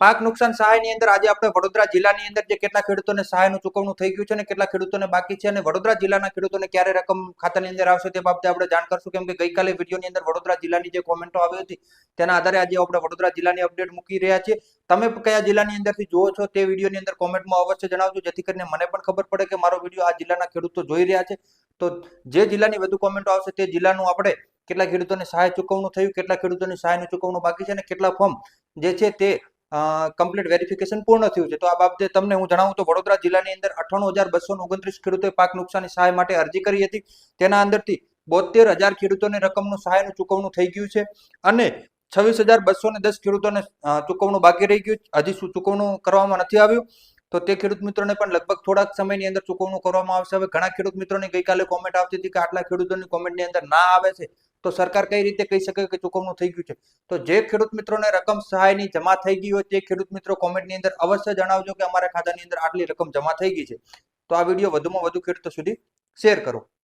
પાક નુકસાન સહાયની અંદર આજે આપણે વડોદરા જિલ્લાની અંદર જે કેટલા ખેડૂતોને સહાયનું ચૂકવણું થઈ ગયું છે અને કેટલા ખેડૂતોને બાકી છે અને વડોદરા જિલ્લાના ખેડૂતોને ક્યારે રકમ ખાતાની અંદર આવશે તે બાબતે આપણે જાણ કરશું. કેમ કે ગઈકાલે વિડીયોની અંદર વડોદરા જિલ્લાની જે કોમેન્ટો આવી હતી તેના આધારે આજે આપણે વડોદરા જિલ્લાની અપડેટ મૂકી રહ્યા છીએ. તમે કયા જિલ્લાની અંદરથી જુઓ છો તે વિડીયોની અંદર કોમેન્ટમાં અવશ્ય જણાવજો, જેથી કરીને મને પણ ખબર પડે કે મારો વીડિયો આ જિલ્લાના ખેડૂતો જોઈ રહ્યા છે. તો જે જિલ્લાની વધુ કોમેન્ટો આવશે તે જિલ્લાનું આપણે કેટલા ખેડૂતોને સહાય ચૂકવણું થયું, કેટલા ખેડૂતોની સહાયનું ચૂકવણું બાકી છે અને કેટલા ફોર્મ જે છે તે કમ્પ્લીટ વેરિફિકેશન પૂર્ણ થયું છે. તો આ બાબતે તમને હું જણાવું તો વડોદરા જિલ્લાની અંદર અઠ્ઠાણું હજાર બસો ઓગણત્રીસ ખેડૂતોએ પાક નુકસાની સહાય માટે અરજી કરી હતી. તેના અંદરથી બોતેર હજાર ખેડૂતોને રકમનું સહાયનું ચૂકવણું થઈ ગયું છે અને છવ્વીસ હજાર બસો ને દસ ખેડૂતોને ચૂકવણું બાકી રહી ગયું હજી ચૂકવણું કરવામાં નથી આવ્યું? તો તે ખેડૂત મિત્રોને પણ લગભગ થોડાક સમયની અંદર ચૂકવણું કરવામાં આવશે. હવે ઘણા ખેડૂત મિત્રોની ગઈકાલે કોમેન્ટ આવતી હતી કે આટલા ખેડૂતોની કોમેન્ટની અંદર ના આવે છે. તો સરકાર કઈ રીતે કહી શકે કે ચૂકવણું થઈ ગયું છે? તો જે ખેડૂત મિત્રોને રકમ સહાયની જમા થઈ ગઈ હોય તે ખેડૂત મિત્રો કોમેન્ટની અંદર અવશ્ય જણાવજો કે અમારા ખાતાની અંદર આટલી રકમ જમા થઈ ગઈ છે. તો આ વીડિયો વધુમાં વધુ ખેડૂતો સુધી શેર કરો.